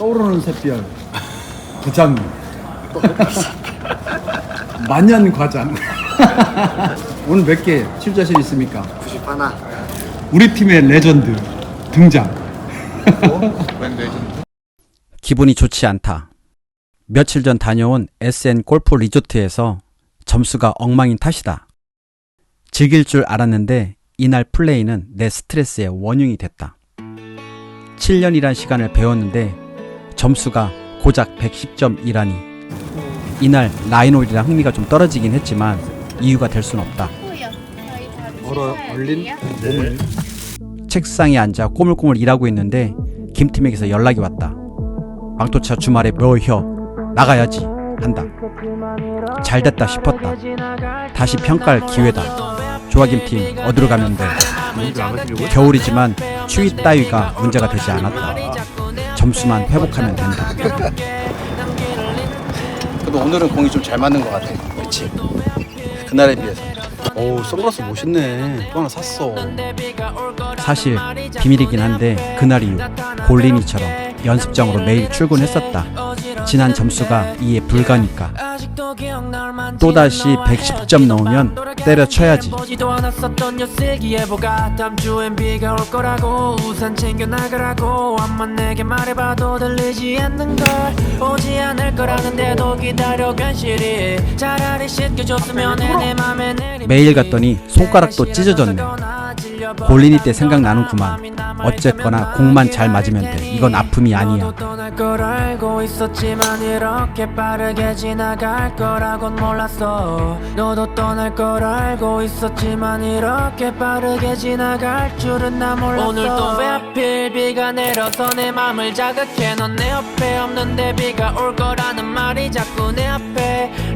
떠오르는 샛별 부장님 만년 과장 오늘 몇 개 칠 자신 있습니까? 90 하나. 우리 팀의 레전드 등장 기분이 좋지 않다. 며칠 전 다녀온 SN 골프 리조트에서 점수가 엉망인 탓이다. 즐길 줄 알았는데 이날 플레이는 내 스트레스의 원흉이 됐다. 7년이란 시간을 배웠는데 점수가 고작 110점이라니. 이날 라인홀이랑 흥미가 좀 떨어지긴 했지만 이유가 될 순 없다. 얼어 얼린 몸을 책상에 앉아 꼬물꼬물 일하고 있는데 김팀에게서 연락이 왔다. 망토차 주말에 뭐혀 나가야지 한다. 잘 됐다 싶었다. 다시 평가할 기회다. 좋아 김팀 어디로 가면 돼? 겨울이지만 추위 따위가 문제가 되지 않았다. 점수만 회복하면 된다. 그래도 오늘은 공이 좀 잘 맞는 것 같아. 그렇지. 그날에 비해서. 어우 선글라스 멋있네. 또 하나 샀어. 사실 비밀이긴 한데 그날 이후 골린이처럼 연습장으로 매일 출근했었다. 지난 점수가 이에 불가니까 또다시 110점 넣으면 때려쳐야지. 매일 갔더니 손가락도 찢어졌네. 골린이 때 생각나는구만. 어쨌거나 공만 잘 맞으면 돼. 이건 아픔이 아니야.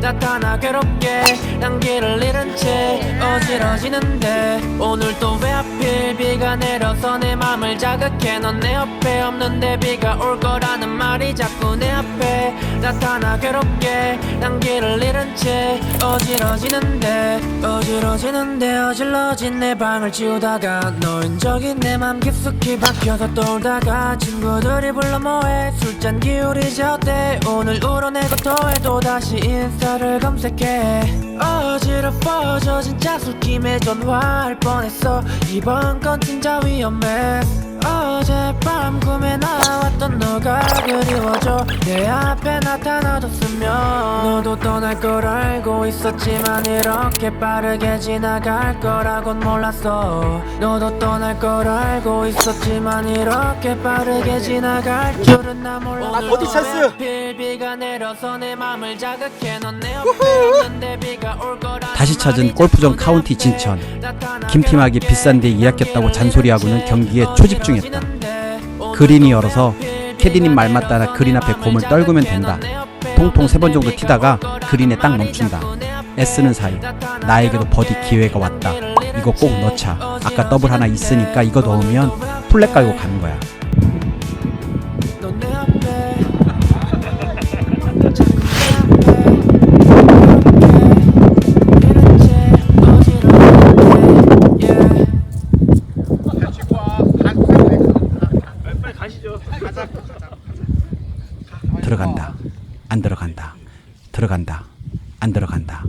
앞에 나타나 괴롭게 난 길을 잃은 채 어지러지는데 오늘 또 왜 하필 비가 내려서 내 맘을 자극해? 넌 내 옆에 없는데 비가 올 거라는 말이 자꾸 내 앞에 나타나 괴롭게 난 길을 잃은 채 어지러지는데 어지러지는데 어질러진 내 방을 치우다가 너인 적이 내 맘 깊숙이 박혀서 떠올다가 친구들이 불러 뭐해? 술잔 기울이지 어때? 오늘 울어내고 토해 또다시 인스 타를 검색해. 어지러워져 진짜 술김에 전화할 뻔했어. 이번 건 진짜 위험해 어젯밤 꿈에 나왔던 너가 그리워져 내 앞에 나타나줬으면 너도 떠날 걸 알고 있었지만 이렇게 빠르게 지나갈 거라곤 몰랐어 너도 떠날 걸 알고 있었지만 이렇게 빠르게 지나갈 줄은 나 몰랐어 어디 찬스? 하필 비가 내려서 내 맘을 자극해 넌 내 옆에 없는데 비가 올 거라는 다시 찾은 자꾸 카운티 내 진천. 김팀하기 비싼데 예약했다고 잔소리하고는 경기에 초집중 했다. 그린이 열어서 캐디님 말 맞따라 그린 앞에 공을 떨구면 된다. 통통 세 번 정도 튀다가 그린에 딱 멈춘다. 애쓰는 사이 나에게도 버디 기회가 왔다. 이거 꼭 넣자. 아까 더블 하나 있으니까 이거 넣으면 플랫 깔고 가는 거야. 들어간다. 안 들어간다. 들어간다. 안 들어간다.